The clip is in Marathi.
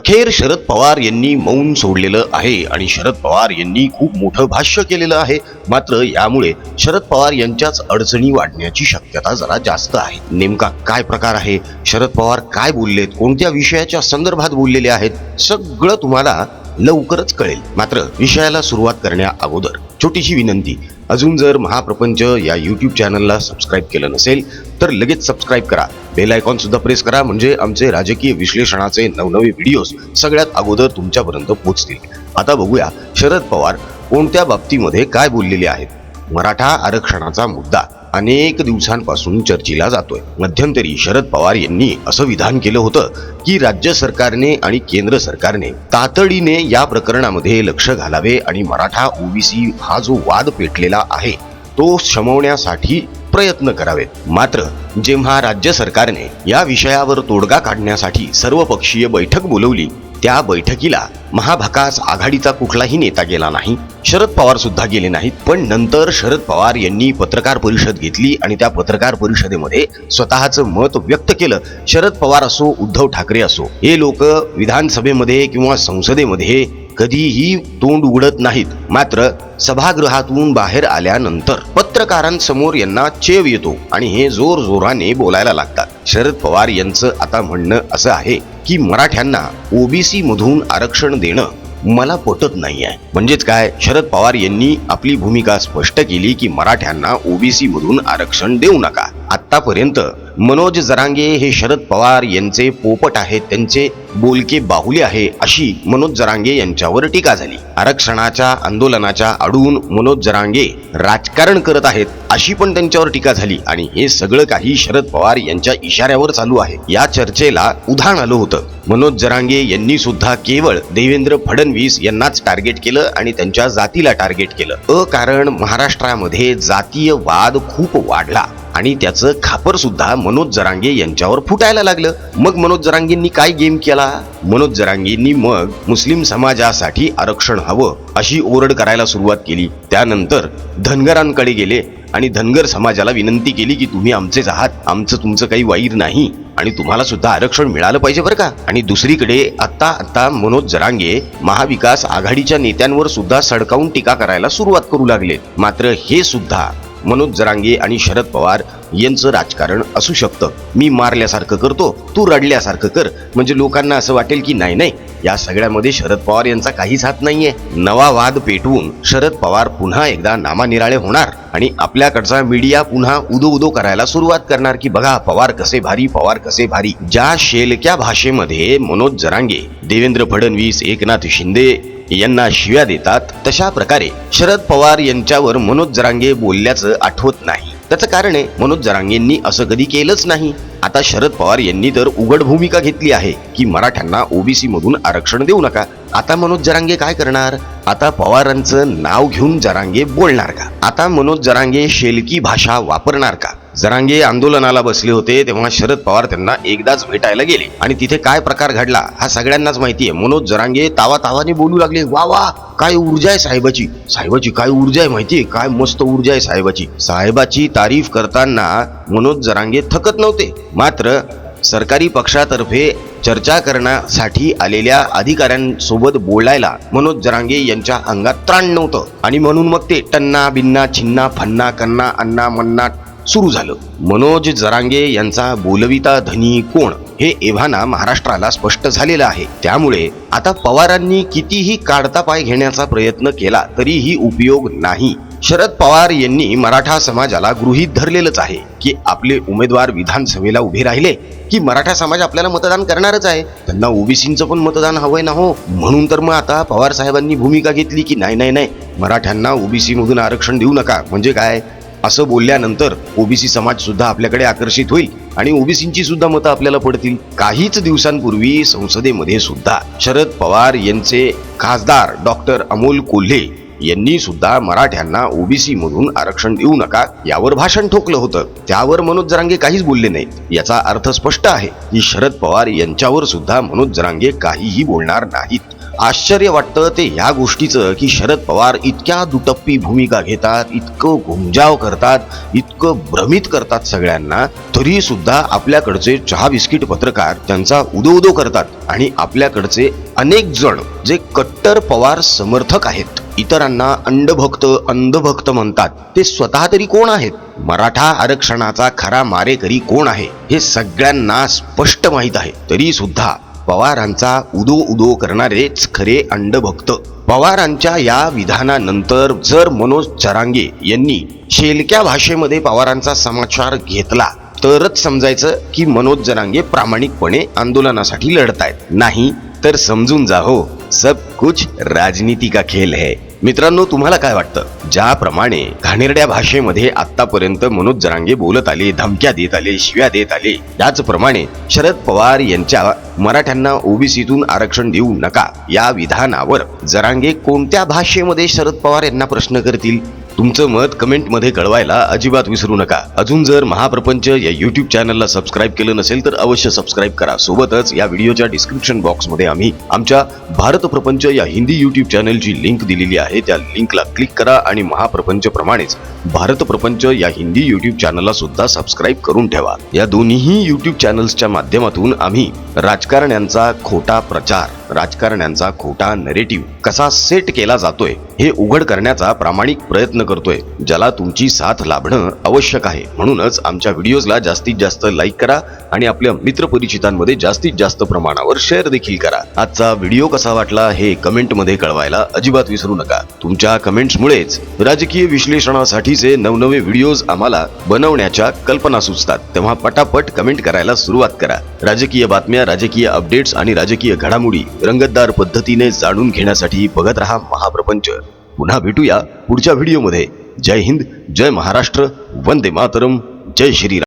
अखेर शरद पवार यांनी मौन सोडलेलं आहे आणि शरद पवार यांनी खूप मोठं भाष्य केलेलं आहे. मात्र यामुळे शरद पवार यांच्याच अडचणी वाढण्याची शक्यता जरा जास्त आहे. नेमका काय प्रकार आहे? शरद पवार काय बोललेत? कोणत्या विषयाच्या संदर्भात बोललेले आहेत? सगळं तुम्हाला लवकरच कळेल. मात्र विषयाला सुरुवात करण्या अगोदर छोटीशी विनंती. अजून जर महाप्रपंच या यूट्यूब चॅनलला सबस्क्राईब केलं नसेल तर लगेच सबस्क्राईब करा. बेल आयकॉन सुद्धा प्रेस करा म्हणजे आमचे राजकीय विश्लेषणाचे नवनवे व्हिडिओज सगळ्यात अगोदर तुमच्यापर्यंत पोहोचतील. आता बघूया शरद पवार कोणत्या बाबतीमध्ये काय बोललेले आहेत? मराठा आरक्षणाचा मुद्दा. अनेक दिवसांपासून चर्चेला जातोय. मध्यंतरी शरद पवार यांनी असं विधान केलं होतं की राज्य सरकारने आणि केंद्र सरकारने तातडीने या प्रकरणामध्ये लक्ष घालावे आणि मराठा ओबीसी हा जो वाद पेटलेला आहे तो शमवण्यासाठी प्रयत्न करावेत. मात्र जेव्हा राज्य सरकारने या विषयावर तोडगा काढण्यासाठी सर्वपक्षीय बैठक बोलवली त्या बैठकीला महाभकास आघाडीचा कुठलाही नेता गेला नाही. शरद पवार सुद्धा गेले नाहीत पण नंतर शरद पवार यांनी पत्रकार परिषद घेतली आणि त्या पत्रकार परिषदेमध्ये स्वतःचं मत व्यक्त केलं. शरद पवार असो उद्धव ठाकरे असो हे लोक विधानसभेमध्ये किंवा संसदेमध्ये कधीही तोंड उघडत नाहीत. मात्र सभागृहातून बाहेर आल्यानंतर पत्रकारांसमोर यांना चेव येतो आणि हे जोर जोराने बोलायला लागतात. शरद पवार यांचं आता म्हणणं असं आहे की मराठ्यांना ओबीसी मधून आरक्षण देणं मला पटत नाही आहे म्हणजेच काय? शरद पवार यांनी आपली भूमिका स्पष्ट केली की मराठ्यांना ओबीसी मधून आरक्षण देऊ नका. आतापर्यंत मनोज जरांगे हे शरद पवार यांचे पोपट आहेत त्यांचे बोलके बाहुले आहे अशी मनोज जरांगे यांच्यावर टीका झाली. आरक्षणाच्या आंदोलनाच्या अडून मनोज जरांगे राजकारण करत आहेत अशी पण त्यांच्यावर टीका झाली आणि हे सगळं काही शरद पवार यांच्या इशाऱ्यावर चालू आहे. या चर्चेला उधाण आलं होतं. मनोज जरांगे यांनी सुद्धा केवळ देवेंद्र फडणवीस यांनाच टार्गेट केलं आणि त्यांच्या जातीला टार्गेट केलं. अकारण महाराष्ट्रामध्ये जातीय वाद खूप वाढला आणि त्याचं खापर सुद्धा मनोज जरांगे यांच्यावर फुटायला लागलं. मग मनोज जरांगेंनी काय गेम केला? मनोज जरांगींनी मग मुस्लिम समाजासाठी आरक्षण हवं अशी ओरड करायला सुरुवात केली. त्यानंतर धनगरांकडे गेले आणि धनगर समाजाला विनंती केली की तुम्ही आमचेच आहात आमचं तुमचं काही वाईर नाही आणि तुम्हाला सुद्धा आरक्षण मिळालं पाहिजे बरं का? आणि दुसरीकडे आता आता मनोज जरांगे महाविकास आघाडीच्या नेत्यांवर सुद्धा सडकावून टीका करायला सुरुवात करू लागले मात्र हे सुद्धा मनोज जरांगे आणि शरद पवार यांचं राजकारण असू शकतं. मी मारल्यासारखं करतो तू रडल्यासारखं कर. म्हणजे लोकांना असं वाटेल की नाही नाही या सगळ्यामध्ये शरद पवार यांचा काहीच हात नाहीये. नवा वाद पेटवून शरद पवार पुन्हा एकदा नामानिराळे होणार आणि आपल्याकडचा मीडिया पुन्हा उदो उदो करायला सुरुवात करणार की बघा पवार कसे भारी पवार कसे भारी. ज्या शेलक्या भाषेमध्ये मनोज जरांगे देवेंद्र फडणवीस एकनाथ शिंदे यांना शिव्या देतात तशा प्रकारे शरद पवार यांच्यावर मनोज जरांगे बोलल्याचं आठवत नाही. त्याचं कारण आहे मनोज जरांगेंनी असं कधी केलंच नाही. आता शरद पवार यांनी तर उघड भूमिका घेतली आहे की मराठ्यांना ओबीसी मधून आरक्षण देऊ नका. आता मनोज जरांगे काय करणार? आता पवारांचं नाव घेऊन जरांगे बोलणार का? आता मनोज जरांगे शेलकी भाषा वापरणार का? जरांगे आंदोलनाला बसले होते तेव्हा शरद पवार त्यांना एकदाच भेटायला गेले. आणि तिथे काय प्रकार घडला हा सगळ्यांनाच माहिती आहे. मनोज जरांगे तावा तावाने बोलू लागले वा वा काय ऊर्जा आहे साहेबाची? साहेबाची काय ऊर्जा आहे माहितीये काय मस्त ऊर्जा आहे साहेबाची. साहेबाची तारीफ करताना मनोज जरांगे थकत नव्हते. मात्र सरकारी पक्षातर्फे चर्चा करण्यासाठी आलेल्या अधिकाऱ्यांसोबत बोलायला मनोज जरांगे यांच्या अंगात त्राण नव्हतं. आणि म्हणून मग ते टन्ना बिन्ना छिन्ना फन्ना कन्ना अन्ना मन्ना सुरू झालं. मनोज जरांगे यांचा बोलविता धनी कोण हे एव्हाना महाराष्ट्राला स्पष्ट झालेलं आहे. त्यामुळे आता पवारांनी कितीही काढता पाय घेण्याचा प्रयत्न केला तरीही उपयोग नाही. शरद पवार यांनी मराठा समाजाला गृहीत धरलेलंच आहे की आपले उमेदवार विधानसभेला उभे राहिले की मराठा समाज आपल्याला मतदान करणारच आहे. त्यांना ओबीसींचं पण मतदान हवंय ना हो. म्हणून तर मग आता पवार साहेबांनी भूमिका घेतली की नाही नाही नाही. मराठ्यांना ओबीसी मधून आरक्षण देऊ नका. म्हणजे काय? असं बोलल्यानंतर ओबीसी समाज सुद्धा आपल्याकडे आकर्षित होईल आणि ओबीसींची सुद्धा मतं आपल्याला पडतील. काहीच दिवसांपूर्वी संसदेमध्ये सुद्धा शरद पवार यांचे खासदार डॉक्टर अमोल कोल्हे यांनी सुद्धा मराठ्यांना ओबीसी मधून आरक्षण देऊ नका यावर भाषण ठोकलं होतं. त्यावर मनोज जरांगे काहीच बोलले नाहीत. याचा अर्थ स्पष्ट आहे की शरद पवार यांच्यावर सुद्धा मनोज जरांगे काहीही बोलणार नाहीत. आश्चर्य वाटतं ते या गोष्टीचं की शरद पवार इतक्या दुटप्पी भूमिका घेतात इतकं घुमजाव करतात इतकं भ्रमित करतात सगळ्यांना तरी सुद्धा आपल्याकडचे चहा बिस्किट पत्रकार त्यांचा उदो उदो करतात आणि आपल्याकडचे अनेक जण जे कट्टर पवार समर्थक आहेत. इतरांना अंडभक्त अंधभक्त म्हणतात. ते स्वतः तरी कोण आहेत? मराठा आरक्षणाचा खरा मारेकरी कोण आहे? हे सगळ्यांना स्पष्ट माहीत आहे. तरी सुद्धा पवारांचा उदो उदो करणारेच खरे अंडभक्त. पवारांच्या या विधानानंतर जर मनोज चरांगे यांनी शेलक्या भाषेमध्ये पवारांचा समाचार घेतला तरच समजायचं की मनोज जरांगे प्रामाणिकपणे आंदोलनासाठी लढतायत. नाही तर समजून जा हो. सब कुछ राजनीती का खेल है. मित्रांनो तुम्हाला काय वाटतं? ज्याप्रमाणे घाणेरड्या भाषेमध्ये आतापर्यंत मनोज जरांगे बोलत आले धमक्या देत आले शिव्या देत आले त्याचप्रमाणे शरद पवार यांच्या मराठ्यांना ओबीसीतून आरक्षण देऊ नका या विधानावर जरांगे कोणत्या भाषेमध्ये शरद पवार यांना प्रश्न करतील? तुमचं मत कमेंटमध्ये कळवायला अजिबात विसरू नका. अजून जर महाप्रपंच या युट्यूब चॅनलला सबस्क्राईब केलं नसेल तर अवश्य सबस्क्राईब करा. सोबतच या व्हिडिओच्या डिस्क्रिप्शन बॉक्समध्ये आम्ही आमच्या भारत प्रपंच या हिंदी युट्यूब चॅनलची लिंक दिलेली आहे. त्या लिंकला क्लिक करा आणि महाप्रपंच प्रमाणेच भारत प्रपंच या हिंदी युट्यूब चॅनलला सुद्धा सबस्क्राईब करून ठेवा. या दोन्ही युट्यूब चॅनल्सच्या माध्यमातून आम्ही राजकारण्यांचा खोटा प्रचार राजकारण्यांचा खोटा नरेटिव्ह कसा सेट केला जातोय हे उघड करण्याचा प्रामाणिक प्रयत्न करतोय ज्याला तुमची साथ लाभणं आवश्यक आहे. म्हणूनच आमच्या व्हिडिओजला जास्तीत जास्त लाईक करा आणि आपल्या मित्रपरिचितांमध्ये जास्तीत जास्त प्रमाणावर शेअर देखील करा. आजचा व्हिडिओ कसा वाटला हे कमेंटमध्ये कळवायला अजिबात विसरू नका. तुमच्या कमेंट्समुळेच राजकीय विश्लेषणासाठीचे नवनवे व्हिडिओज आम्हाला बनवण्याच्या कल्पना सुचतात. तेव्हा पटापट कमेंट करायला सुरुवात करा. राजकीय बातम्या राजकीय अपडेट्स आणि राजकीय घडामोडी रंगतदार पद्धतीने जाणून घेण्यासाठी बघत रहा महाप्रपंच. पुन्हा भेटूया पुढच्या व्हिडिओमध्ये. जय हिंद जय महाराष्ट्र वंदे मातरम जय श्रीराम.